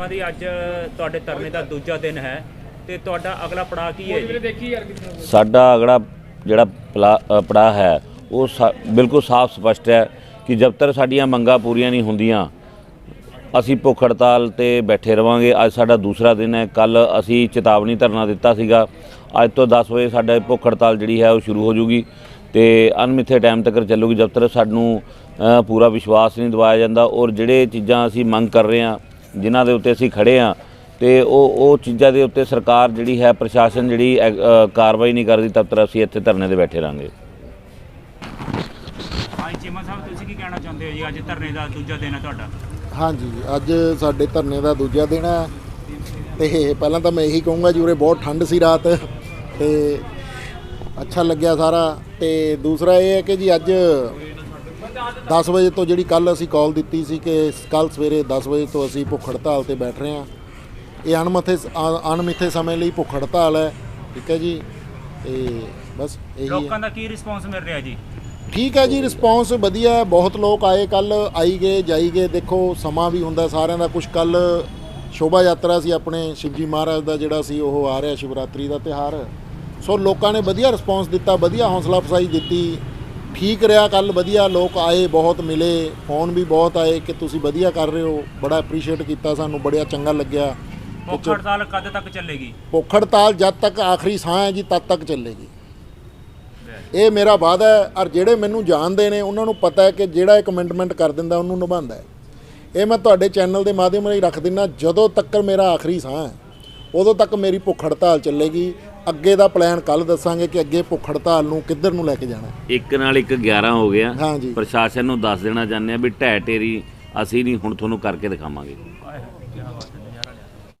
ਸ਼ਰਮਾ ਦੀ ਅੱਜ ਤੁਹਾਡੇ ਧਰਨੇ ਦਾ ਦੂਜਾ ਦਿਨ ਹੈ ਤੇ ਤੁਹਾਡਾ ਅਗਲਾ ਪੜਾਅ ਕੀ ਹੈ ਜੀ? ਸਾਡਾ ਅਗਲਾ ਜਿਹੜਾ ਪੜਾ ਹੈ ਉਹ ਸਾ- ਬਿਲਕੁਲ ਸਾਫ਼ ਸਪਸ਼ਟ ਹੈ ਕਿ ਜਦ ਤੱਕ ਸਾਡੀਆਂ ਮੰਗਾਂ ਪੂਰੀਆਂ ਨਹੀਂ ਹੁੰਦੀਆਂ ਅਸੀਂ ਭੁੱਖ ਹੜਤਾਲ ਤੇ ਬੈਠੇ ਰਵਾਂਗੇ। ਅੱਜ ਸਾਡਾ ਦੂਸਰਾ ਦਿਨ ਹੈ। ਕੱਲ ਅਸੀਂ ਚੇਤਾਵਨੀ ਧਰਨਾ ਦਿੱਤਾ ਸੀਗਾ। ਅੱਜ ਤੋਂ 10 ਵਜੇ ਸਾਡਾ ਭੁੱਖ ਹੜਤਾਲ ਜਿਹੜੀ ਹੈ ਉਹ ਸ਼ੁਰੂ ਹੋ ਜੂਗੀ ਤੇ ਅਨਮਿੱਥੇ ਟਾਈਮ ਤੱਕ ਚੱਲੂਗੀ। ਜਦ ਤੱਕ ਸਾਨੂੰ ਪੂਰਾ ਵਿਸ਼ਵਾਸ ਨਹੀਂ ਦਿਵਾਇਆ ਜਾਂਦਾ ਔਰ ਜਿਹੜੇ ਚੀਜ਼ਾਂ ਅਸੀਂ ਮੰਗ ਕਰ ਰਹੇ ਹਾਂ ਜਿਨ੍ਹਾਂ ਦੇ ਉੱਤੇ ਅਸੀਂ ਖੜੇ ਹਾਂ ਤੇ ਉਹ ਉਹ ਚੀਜ਼ਾਂ ਦੇ ਉੱਤੇ ਸਰਕਾਰ ਜਿਹੜੀ ਹੈ ਪ੍ਰਸ਼ਾਸਨ ਜਿਹੜੀ ਅ, ਕਾਰਵਾਈ ਨਹੀਂ ਕਰਦੀ ਤਦ ਤੱਕ ਅਸੀਂ ਇੱਥੇ ਧਰਨੇ ਤੇ ਬੈਠੇ ਰਹਾਂਗੇ। ਹਾਂ ਚੀਮਾ ਸਾਹਿਬ ਤੁਸੀਂ ਕੀ ਕਹਿਣਾ ਚਾਹੁੰਦੇ ਹੋ ਜੀ? ਅੱਜ ਧਰਨੇ ਦਾ ਦੂਜਾ ਦਿਨ ਹੈ ਤੁਹਾਡਾ। ਹਾਂਜੀ ਅੱਜ ਸਾਡੇ ਧਰਨੇ ਦਾ ਦੂਜਾ ਦਿਨ ਹੈ। ਤੇ ਪਹਿਲਾਂ ਤਾਂ ਮੈਂ ਇਹੀ ਕਹੂੰਗਾ ਜੀ ਉਰੇ ਬਹੁਤ ਠੰਡ ਸੀ ਰਾਤ। ਤੇ ਅੱਛਾ ਲੱਗਿਆ ਸਾਰਾ। ਤੇ ਦੂਸਰਾ ਇਹ ਹੈ ਕਿ ਜੀ ਅੱਜ 10 ਵਜੇ ਤੋਂ ਜਿਹੜੀ ਕੱਲ ਅਸੀਂ ਕਾਲ ਦਿੱਤੀ ਸੀ ਕਿ ਕੱਲ ਸਵੇਰੇ 10 ਵਜੇ ਤੋਂ ਅਸੀਂ ਭੁੱਖ ਹੜਤਾਲ ਤੇ ਬੈਠ ਰਹੇ ਹਾਂ। ਇਹ ਅਣਮੱਥੇ ਅਣ- ਅਣਮਿੱਥੇ ਸਮੇਂ ਲਈ ਭੁੱਖ ਹੜਤਾਲ ਹੈ ਠੀਕ ਹੈ ਜੀ? ਤੇ ਬਸ ਇਹੀ ਲੋਕਾਂ ਦਾ ਕੀ ਰਿਸਪੌਂਸ ਮਿਲ ਰਿਹਾ ਜੀ? ਠੀਕ ਹੈ ਜੀ ਰਿਸਪੌਂਸ ਵਧੀਆ ਹੈ ਬਹੁਤ ਲੋਕ ਆਏ ਕੱਲ ਆਈ ਗਏ ਜਾਈ ਗਏ ਦੇਖੋ ਸਮਾਂ ਵੀ ਹੁੰਦਾ ਸਾਰਿਆਂ ਦਾ ਕੁਝ ਕੱਲ ਸ਼ੋਭਾ ਯਾਤਰਾ ਸੀ ਆਪਣੇ ਸ਼ਿਵਜੀ ਮਹਾਰਾਜ ਦਾ ਜਿਹੜਾ ਸੀ ਉਹ ਆ ਰਿਹਾ ਸ਼ਿਵਰਾਤਰੀ ਦਾ ਤਿਹਾਰ ਸੋ ਲੋਕਾਂ ਨੇ ਵਧੀਆ ਰਿਸਪੌਂਸ ਦਿੱਤਾ ਵਧੀਆ ਹੌਸਲਾ ਅਫਜ਼ਾਈ ਦਿੱਤੀ। ਠੀਕ ਰਿਹਾ ਕੱਲ ਵਧੀਆ ਲੋਕ ਆਏ ਬਹੁਤ ਮਿਲੇ ਫੋਨ ਵੀ ਬਹੁਤ ਆਏ ਕਿ ਤੁਸੀਂ ਵਧੀਆ ਕਰ ਰਹੇ ਹੋ। ਬੜਾ ਐਪਰੀਸ਼ੀਏਟ ਕੀਤਾ ਸਾਨੂੰ ਬੜਾ ਚੰਗਾ ਲੱਗਿਆ। ਭੁੱਖ ਹੜਤਾਲ ਕਦ ਤੱਕ ਚੱਲੇਗੀ? ਭੁੱਖ ਹੜਤਾਲ ਜਦ ਤੱਕ ਆਖਰੀ ਸਾਹ ਹੈ ਜੀ ਤਦ ਤੱਕ ਚੱਲੇਗੀ। ਇਹ ਮੇਰਾ ਵਾਅਦਾ ਹੈ ਔਰ ਜਿਹੜੇ ਮੈਨੂੰ ਜਾਣਦੇ ਨੇ ਉਹਨਾਂ ਨੂੰ ਪਤਾ ਹੈ ਕਿ ਜਿਹੜਾ ਇਹ ਕਮਿਟਮੈਂਟ ਕਰ ਦਿੰਦਾ ਉਹਨੂੰ ਨਿਭਾਉਂਦਾ ਹੈ। ਇਹ ਮੈਂ ਤੁਹਾਡੇ ਚੈਨਲ ਦੇ ਮਾਧਿਅਮ ਰਾਹੀਂ ਰੱਖ ਦਿੰਦਾ ਜਦੋਂ ਤੱਕ ਮੇਰਾ ਆਖਰੀ ਸਾਹ ਹੈ ਉਦੋਂ ਤੱਕ ਮੇਰੀ ਭੁੱਖ ਹੜਤਾਲ ਚੱਲੇਗੀ। ਅੱਗੇ ਦਾ ਪਲਾਨ ਕੱਲ ਦੱਸਾਂਗੇ ਕਿ ਅੱਗੇ ਭੁੱਖ ਹੜਤਾਲ ਨੂੰ ਕਿੱਧਰ ਨੂੰ ਲੈ ਕੇ ਜਾਣਾ। ਇੱਕ ਨਾਲ ਇੱਕ 11 ਹੋ ਗਿਆ। ਹਾਂਜੀ। ਪ੍ਰਸ਼ਾਸਨ ਨੂੰ ਦੱਸ ਦੇਣਾ ਚਾਹੁੰਦੇ ਆ ਵੀ ਢਹਿ ਢੇਰੀ ਅਸੀਂ ਨਹੀਂ ਹੁਣ ਤੁਹਾਨੂੰ ਕਰਕੇ ਦਿਖਾਵਾਂਗੇ।